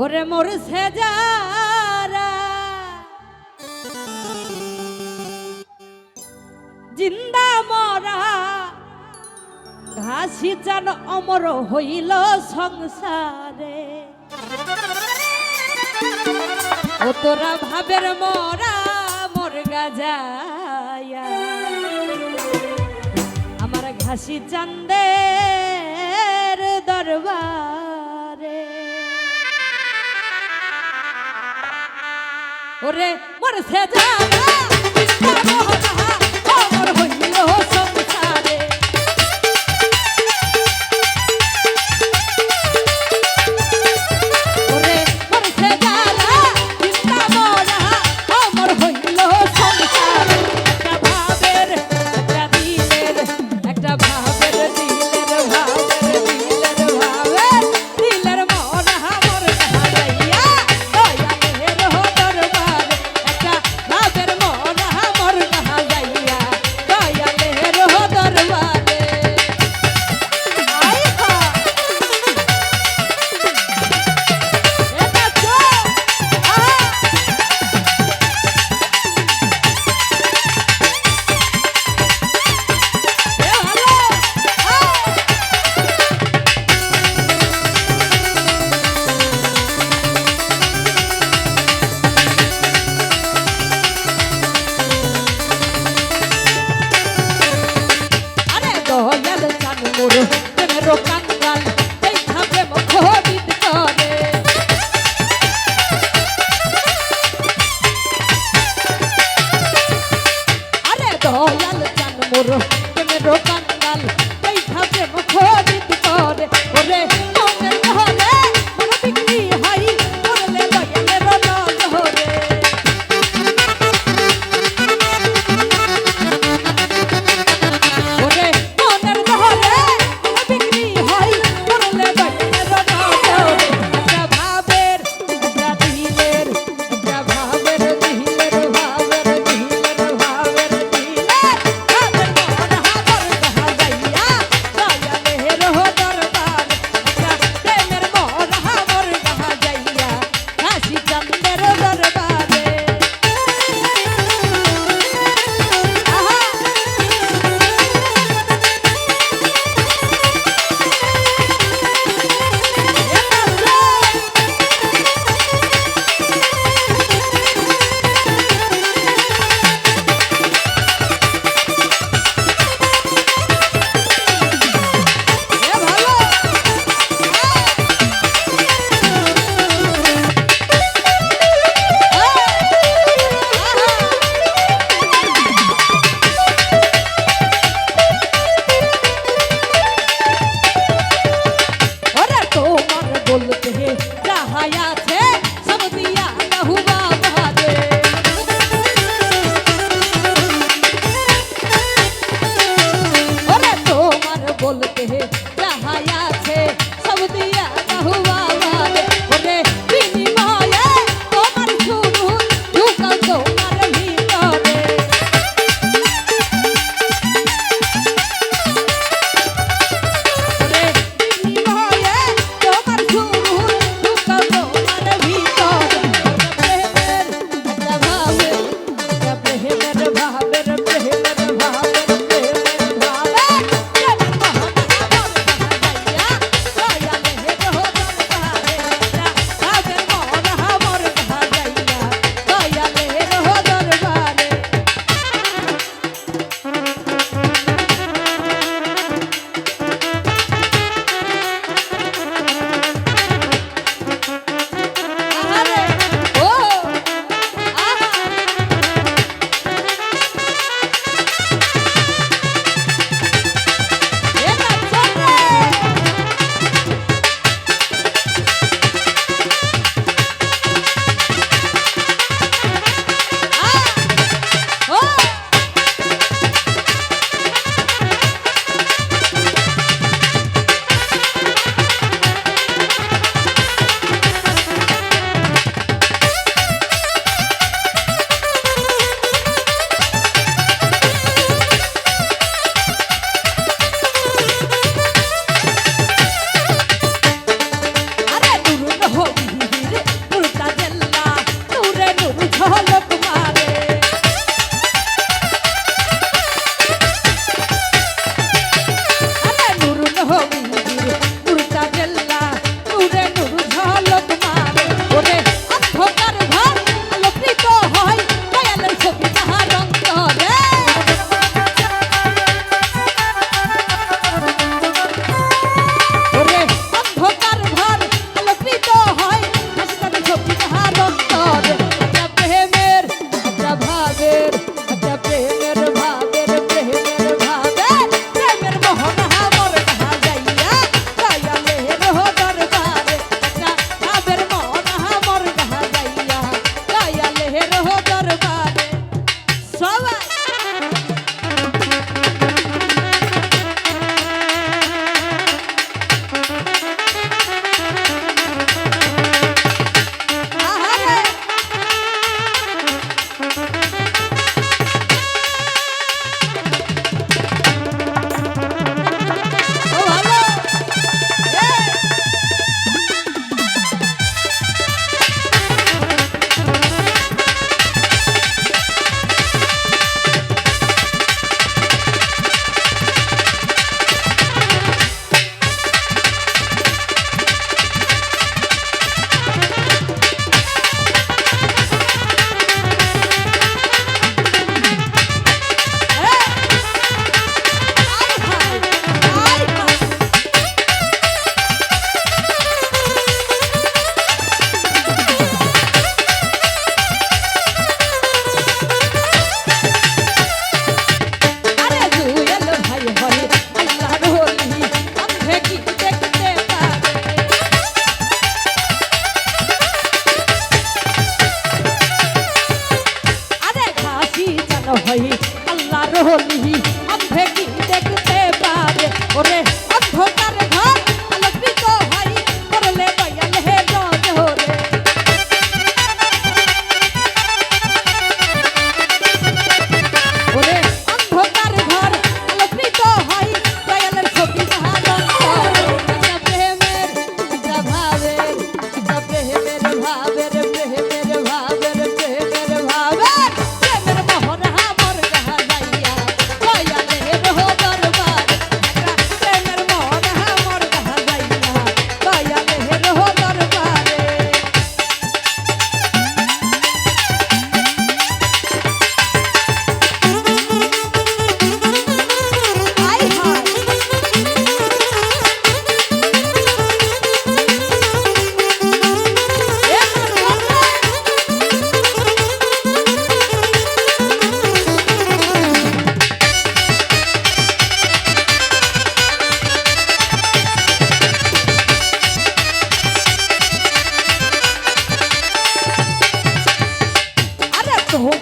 ওরে মোর সেজারা। জিন্দা মরা। ঘাসি চান অমর হইল সংসারে। ও তোরা ভাবের মরা, মোর গাজায়া। আমার ঘাসি চান্দের দরবার। ওরে মরছে যারা কবর হইল ওরে প্রেমের কাঙ্গাল পয়সা প্রেম খোঁজ করে। ওরে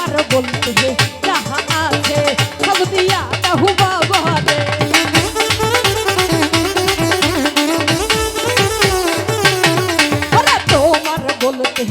আর বলতে যাহা আছে সব দিয়া তাহু বাবা তোমার বলতে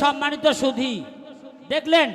সম্মানিত সুধী। দেখলেন?